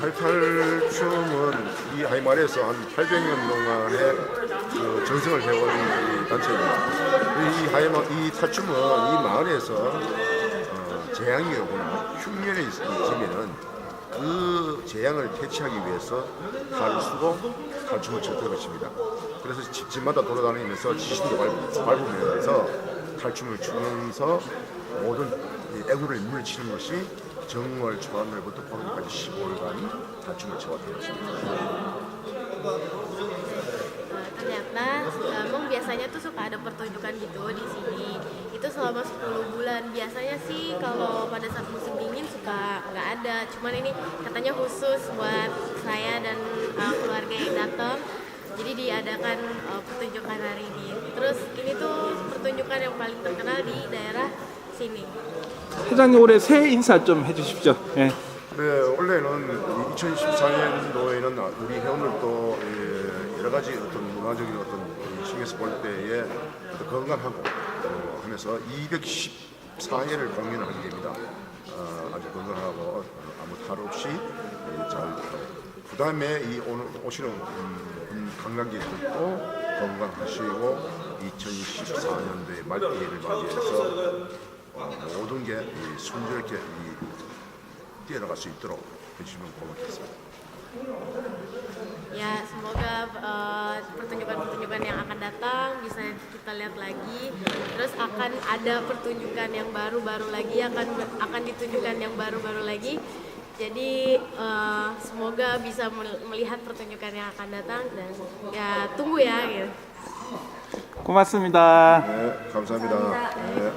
예, 이 하이말에서 한 800년 동안의 그 정성을 해온 이 단체입니다. 이 하이마, 이 탈춤은 이 마을에서 어, 재앙이 오거나 흉년이 있- 있으면은 그 재앙을 퇴치하기 위해서 쓰고 탈춤을 췄던 것입니다. 그래서 집집마다 돌아다니면서 지신도 밟- 밟으면서 탈춤을 추면서 모든 이 애구를 물리치는 것이 정월 초하늘부터 보름까지 15일간 탈 춤을 춰왔던 것입니다. Eh, ternyata emang biasanya tuh suka ada pertunjukan gitu di sini itu selama 10 bulan biasanya sih kalau pada saat musim dingin suka nggak ada cuman ini katanya khusus buat saya dan uh, keluarga yang datang jadi diadakan uh, pertunjukan hari ini terus ini tuh pertunjukan yang paling terkenal di daerah sini 회장님 올해 새해 인사 좀 해주십시오. 예. 네, 원래는 2014년도에는 우리 회원들도 예, 여러 가지 어떤 문화적인 어떤 층에서 볼 때에 건강하고 어, 하면서 214회를 공연을 하게 됩니다. 어, 아주 건강하고 어, 아무 탈 없이 예, 잘 그다음에 이 오늘 오시는 관광객들도 건강하시고 2014년도에 말기를 맞이해서 어, 모든 게이 순조롭게 이 뛰어나갈 수 있도록 해주시면 고맙겠습니다. Ya, semoga eh, pertunjukan-pertunjukan yang akan datang bisa kita lihat lagi. Terus akan ada pertunjukan yang baru-baru lagi, akan akan ditunjukkan yang baru-baru lagi. Jadi eh, semoga bisa mel- melihat pertunjukan yang akan datang dan ya tunggu ya gitu. 고맙습니다. 네, 감사합니다. 네.